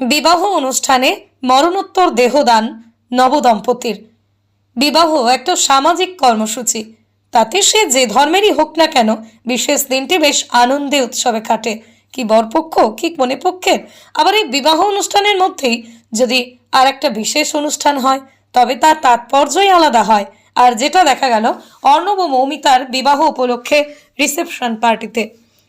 বিবাহ অনুষ্ঠানে মরণোত্তর দেহদান নবদম্পতির। বিবাহ একটা সামাজিক কর্মসূচি। তাতে সে যে ধর্মেরই হোক না কেন, বিশেষ দিনটি বেশ আনন্দে উৎসবে কাটে। কি বরপক্ষ, কি মনে পক্ষের? আবার এই বিবাহ অনুষ্ঠানের মধ্যেই যদি আর একটা বিশেষ অনুষ্ঠান হয়, তবে তার তাৎপর্যই আলাদা হয়। আর যেটা দেখা গেল, অর্ণব মৌমিতার বিবাহ উপলক্ষে রিসেপশন পার্টিতে।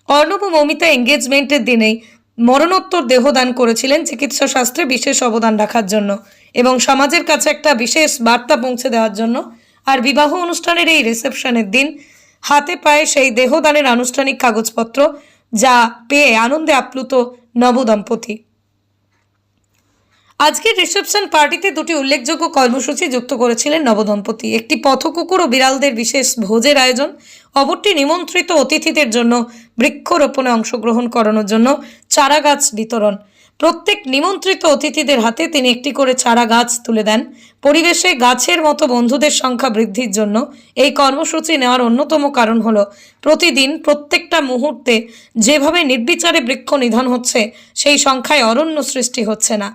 অর্ণব মৌমিতা এঙ্গেজমেন্টের দিনেই মরণোত্তর দেহদান করেছিলেন চিকিৎসা শাস্ত্রে বিশেষ অবদান রাখার জন্য এবং সমাজের কাছে একটা বিশেষ বার্তা পৌঁছে দেওয়ার জন্য। আর বিবাহ অনুষ্ঠানের এই রিসেপশনের দিন হাতে পায়ে সেই দেহদানের আনুষ্ঠানিক কাগজপত্র যা পেয়ে আনন্দে আপ্লুত নবদম্পতি। আজকের রিসেপশন পার্টিতে দুটি উল্লেখযোগ্য কর্মসূচি যুক্ত করেছিলেন নবদম্পতি। একটি পথকুকুর ও বিড়ালদের বিশেষ ভোজের আয়োজন, অপরটি নিমন্ত্রিত অতিথিদের জন্য বৃক্ষরোপণে অংশগ্রহণ করানোর জন্য চারা গাছ বিতরণ। প্রত্যেক নিমন্ত্রিত অতিথিদের হাতে তিনি একটি করে চারা গাছ তুলে দেন। পরিবেশে গাছের মতো বন্ধুদের সংখ্যা বৃদ্ধির জন্য এই কর্মসূচি নেওয়ার অন্যতম কারণ হলো, প্রতিদিন প্রত্যেকটা মুহূর্তে যেভাবে নির্বিচারে বৃক্ষ নিধন হচ্ছে, সেই সংখ্যায় অরণ্য সৃষ্টি হচ্ছে না।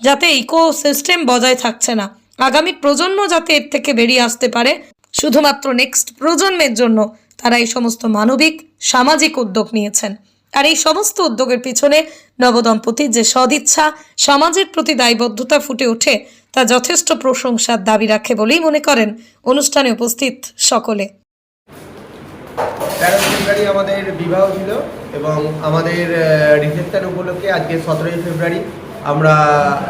যাতে ইকোসিস্টেম বজায় থাকছে না। আগামী প্রজন্ম যাতে এর থেকে বেরিয়ে আসতে পারে, শুধুমাত্র নেক্সট প্রজন্মের জন্য তারা এই সমস্ত মানবিক, সামাজিক উদ্যোগ নিয়েছেন। আর এই সমস্ত উদ্যোগের পিছনে নবদম্পতির যে সদিচ্ছা, সমাজের প্রতি দায়বদ্ধতা ফুটে ওঠে, তা যথেষ্ট প্রশংসার দাবি রাখে বলেই মনে করেন অনুষ্ঠানে উপস্থিত সকলে। তেরো ফেব্রুয়ারি আমাদের বিবাহ ছিল এবং আমাদের রিসেপশন উপলক্ষে আজকে সতেরোই ফেব্রুয়ারি আমরা,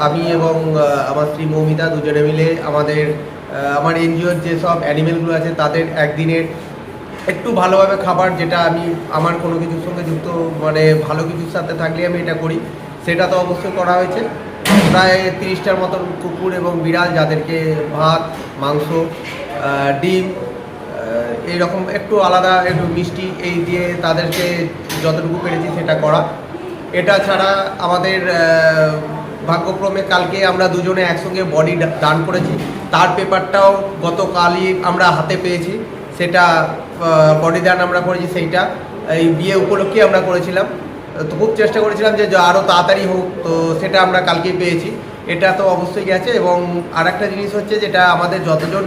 আমি এবং আমার স্ত্রী মৌমিতা দুজনে মিলে আমাদের আমার এনজিওর যে সব অ্যানিমেলগুলো আছে তাদের একদিনের একটু ভালোভাবে খাবার যেটা আমি, আমার কোনো কিছুর সঙ্গে যুক্ত মানে ভালো কিছুর সাথে থাকলে আমি এটা করি। সেটা তো অবশ্যই করা হয়েছে। প্রায় তিরিশটার মতন কুকুর এবং বিড়াল যাদেরকে ভাত, মাংস ডিম এইরকম একটু আলাদা একটু মিষ্টি এই দিয়ে তাদেরকে যতটুকু পেরেছি সেটা করা। এটা ছাড়া আমাদের ভাগ্যক্রমে কালকে আমরা দুজনে একসঙ্গে বডি দান করেছি। তার পেপারটাও গতকালই আমরা হাতে পেয়েছি। সেটা বডি দান আমরা করেছি সেইটা। এই বিয়ে উপলক্ষে আমরা করেছিলাম। তো খুব চেষ্টা করেছিলাম যে আরও তাড়াতাড়ি হোক, তো সেটা আমরা কালকেই পেয়েছি। এটা তো অবশ্যই গেছে এবং আরেকটা জিনিস হচ্ছে যেটা আমাদের যতজন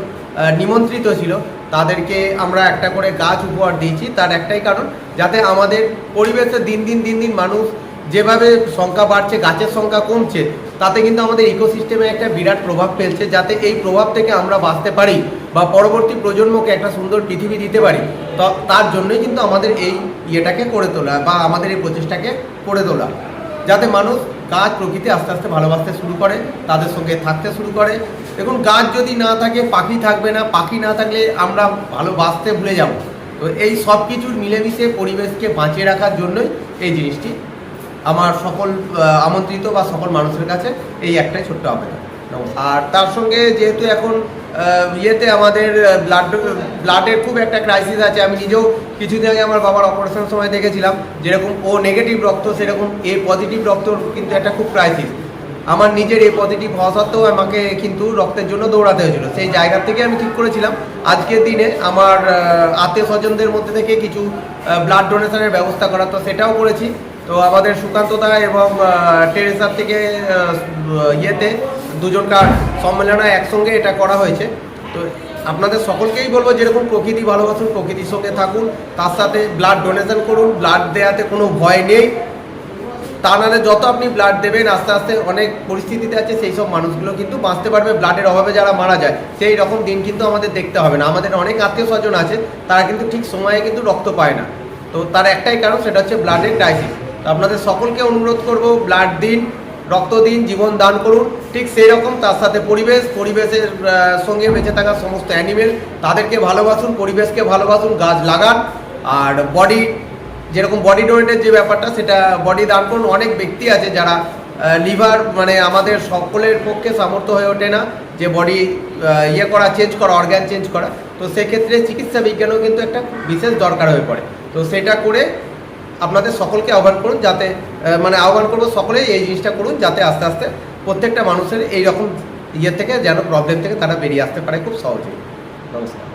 নিমন্ত্রিত ছিল, তাদেরকে আমরা একটা করে গাছ উপহার দিয়েছি। তার একটাই কারণ, যাতে আমাদের পরিবেশে দিন দিন দিন দিন মানুষ যেভাবে সংখ্যা বাড়ছে, গাছের সংখ্যা কমছে, তাতে কিন্তু আমাদের ইকোসিস্টেমে একটা বিরাট প্রভাব ফেলছে যাতে এই প্রভাব থেকে আমরা বাঁচতে পারি বা পরবর্তী প্রজন্মকে একটা সুন্দর পৃথিবী দিতে পারি। তার জন্যই কিন্তু আমাদের এই ইয়েটাকে করে তোলা বা আমাদের এই প্রচেষ্টাকে করে তোলা। যাতে মানুষ গাছ প্রকৃতি আস্তে আস্তে ভালোবাসতে শুরু করে, তাদের সঙ্গে থাকতে শুরু করে। দেখুন, গাছ যদি না থাকে, পাখি থাকবে না। পাখি না থাকলে আমরা ভালোবাসতে ভুলে যাব। তো এই সব কিছুর মিলেমিশে পরিবেশকে বাঁচিয়ে রাখার জন্যই এই জিনিসটি আমার সকল আমন্ত্রিত বা সকল মানুষের কাছে এই একটাই ছোট্ট আবেদন। আর তার সঙ্গে যেহেতু এখন ইয়েতে আমাদের ব্লাড ব্লাডের খুব একটা ক্রাইসিস আছে, আমি নিজেও কিছুদিন আগে আমার বাবার অপারেশন সময় দেখেছিলাম, যেরকম ও নেগেটিভ রক্ত, সেরকম এ পজিটিভ রক্ত কিন্তু একটা খুব ক্রাইসিস আমার নিজের এ পজিটিভ হওয়া সত্ত্বেও আমাকে কিন্তু রক্তের জন্য দৌড়াতে হয়েছিল। সেই জায়গা থেকে আমি ঠিক করেছিলাম, আজকের দিনে আমার আত্মীয় স্বজনদের মধ্যে থেকে কিছু ব্লাড ডোনেশনের ব্যবস্থা করা তো সেটাও করেছি। তো আমাদের সুকান্ত দা এবং টেরেসার থেকে ইয়েতে দুজনকার সম্মেলনে একসঙ্গে এটা করা হয়েছে। তো আপনাদের সকলকেই বলব, যেরকম প্রকৃতি ভালোবাসুন, প্রকৃতির সঙ্গে থাকুন, তার সাথে ব্লাড ডোনেশন করুন ব্লাড দেওয়াতে কোনো ভয় নেই। তা নাহলে যত আপনি ব্লাড দেবেন, আস্তে আস্তে অনেক পরিস্থিতিতে আছে, সেই সব মানুষগুলো কিন্তু বাঁচতে পারবে। ব্লাডের অভাবে যারা মারা যায়, সেই রকম দিন কিন্তু আমাদের দেখতে হবে না। আমাদের অনেক আত্মীয় স্বজন আছে, তারা কিন্তু ঠিক সময়ে কিন্তু রক্ত পায় না। তো তার একটাই কারণ, সেটা হচ্ছে ব্লাডের ক্রাইসিস আপনাদের সকলকে অনুরোধ করব ব্লাড দিন, রক্ত দিন, জীবন দান করুন। ঠিক সেই রকম তার সাথে পরিবেশ, পরিবেশের সঙ্গে বেঁচে থাকা সমস্ত অ্যানিমেল তাদেরকে ভালোবাসুন, পরিবেশকে ভালোবাসুন, গাছ লাগান। আর বডি যেরকম বডি ডোনেটের যে ব্যাপারটা, সেটা বডি দান করুন। অনেক ব্যক্তি আছে যারা লিভার মানে আমাদের সকলের পক্ষে সামর্থ্য হয়ে ওঠে না যে বডি ইয়ে করা চেঞ্জ করা অর্গ্যান চেঞ্জ করা। তো সেক্ষেত্রে চিকিৎসা বিজ্ঞানও কিন্তু একটা বিশেষ দরকার হয়ে পড়ে। তো সেটা করে আপনাদের সকলকে আহ্বান করুন যাতে মানে আহ্বান করব সকলেই এই জিনিসটা করুন যাতে আস্তে আস্তে প্রত্যেকটা মানুষের এই রকম ইয়ে থেকে যেন প্রবলেম থেকে তারা বেরিয়ে আসতে পারে খুব সহজেই। নমস্কার।